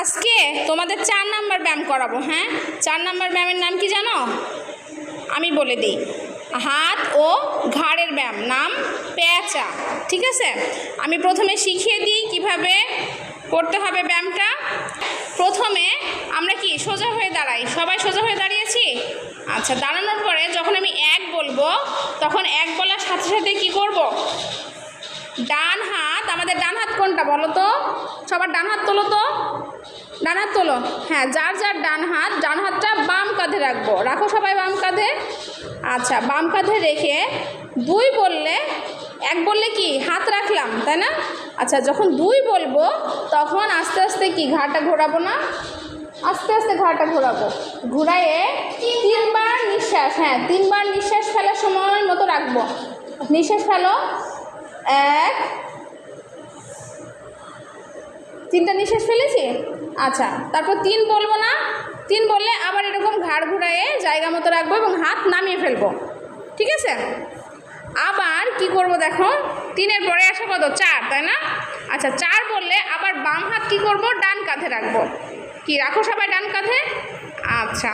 আজকে তোমাদের চার নাম্বার ব্যায়াম করাবো হ্যাঁ? চার নাম্বার ব্যায়ামের নাম কি জানো? আমি বলে দিই। হাত ও ঘাড়ের ব্যায়াম নাম পেঁচা, ঠিক আছে? আমি প্রথমে শিখিয়ে দিই কীভাবে করতে হবে ব্যায়ামটা প্রথমে আমরা কি, সোজা হয়ে দাঁড়াই? সবাই সোজা হয়ে দাঁড়িয়েছি? আচ্ছা দাঁড়ানোর পরে যখন আমি এক বলব, তখন এক বলার সাথে সাথে কি করব? ডান হাত, আমাদের ডান হাত কোনটা বলো তো? সবার ডান হাত তোলো তো? ডান হাত তোলো। হ্যাঁ যার যার ডান হাত, ডান হাতটা বাম কাঁধে রাখব। রাখো সবাই বাম কাঁধে। আচ্ছা বাম কাঁধে রেখে দুই বললে, এক বললে কি? হাত রাখলাম, তাই না? আচ্ছা যখন দুই বলব, তখন আস্তে আস্তে কি? ঘাটা ঘোরাবো না? আস্তে আস্তে ঘাটা ঘোরাবো। ঘুরাইয়ে তিনবার নিঃশ্বাস হ্যাঁ তিনবার নিঃশ্বাস ফেলার সময় মতো রাখব। নিঃশ্বাস ফেলো। এক তিনটা নিঃশ্বাস ফেলেছি? আচ্ছা তারপর তিন বলব না। তিন বললে আবার এরকম ঘাড় ঘুরাইয়ে জায়গা মতো রাখব এবং হাত নামিয়ে ফেলব। ঠিক আছে? আবার কি করব দেখো? তিনের পরে আসা কত? চার, তাই না? আচ্ছা চার বললে আবার বাম হাত কি করব? ডান কাঁধে রাখব। কি, রাখো সবাই ডান কাঁধে? আচ্ছা।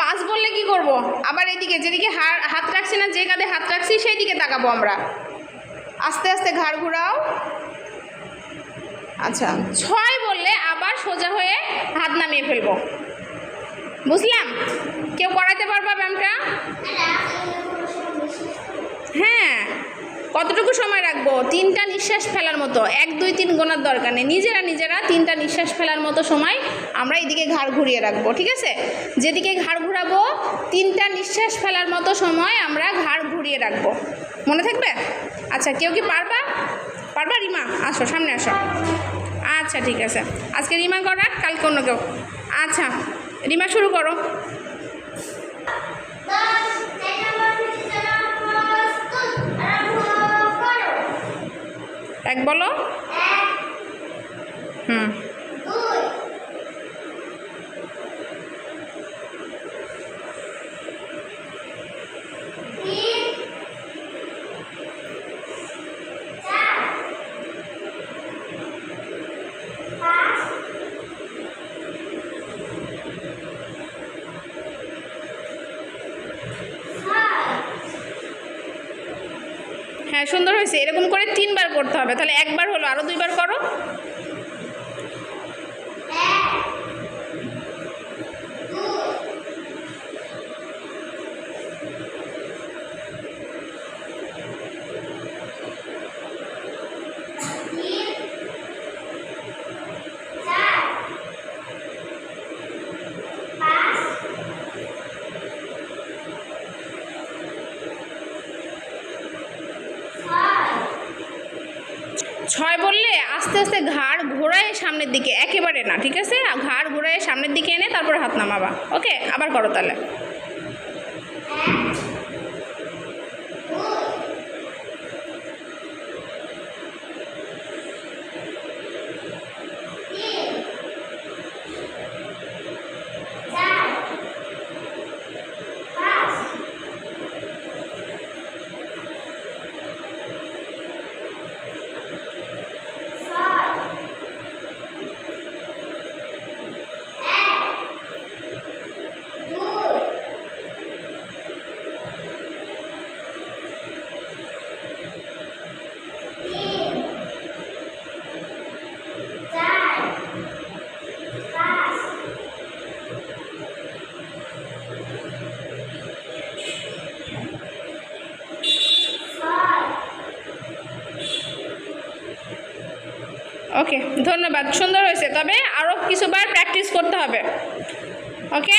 পাঁচ বললে কি করব? আবার এদিকে, যেদিকে হাত রাখছি না, যে কাঁধে হাত রাখছি সেই দিকে তাকাবো আমরা। আস্তে আস্তে ঘাড় ঘুরাও। আচ্ছা। ছয় বললে আবার সোজা হয়ে হাত নামিয়ে ফেলব। বুঝলাম? কেউ করাতে পারবা ব্যায়ামটা হ্যাঁ। কতটুকু সময় রাখব? তিনটা নিঃশ্বাস ফেলার মতো। এক, দুই, তিন গোনার দরকার নেই। নিজেরা নিজেরা তিনটা নিঃশ্বাস ফেলার মতো সময় আমরা এদিকে ঘাড় ঘুরিয়ে রাখব, ঠিক আছে? যেদিকে ঘাড় ঘুরাবো, তিনটা নিঃশ্বাস ফেলার মতো সময় আমরা ঘাড় ঘুরিয়ে রাখব। মনে থাকবে? আচ্ছা কেউ কি পারবা? পারবা, রিমা? আসো, সামনে আসো। আচ্ছা ঠিক আছে। আজকে রিমা করাক কালকে অন্য কেউ। আচ্ছা রিমা শুরু করো। এক বলো। হুম। হ্যাঁ সুন্দর হয়েছে এরকম করে তিনবার করতে হবে। তাহলে একবার হলো আরও দুইবার করো। ছয় বললে আস্তে আস্তে ঘাড় ঘোরায় সামনের দিকে, একেবারে না, ঠিক আছে? ঘাড় ঘোরায় সামনের দিকে এনে তারপর হাত নামাবা, ওকে? আবার করো তাহলে। ওকে ধন্যবাদ সুন্দর হয়েছে। তবে আরও কিছুবার প্র্যাকটিস করতে হবে। ওকে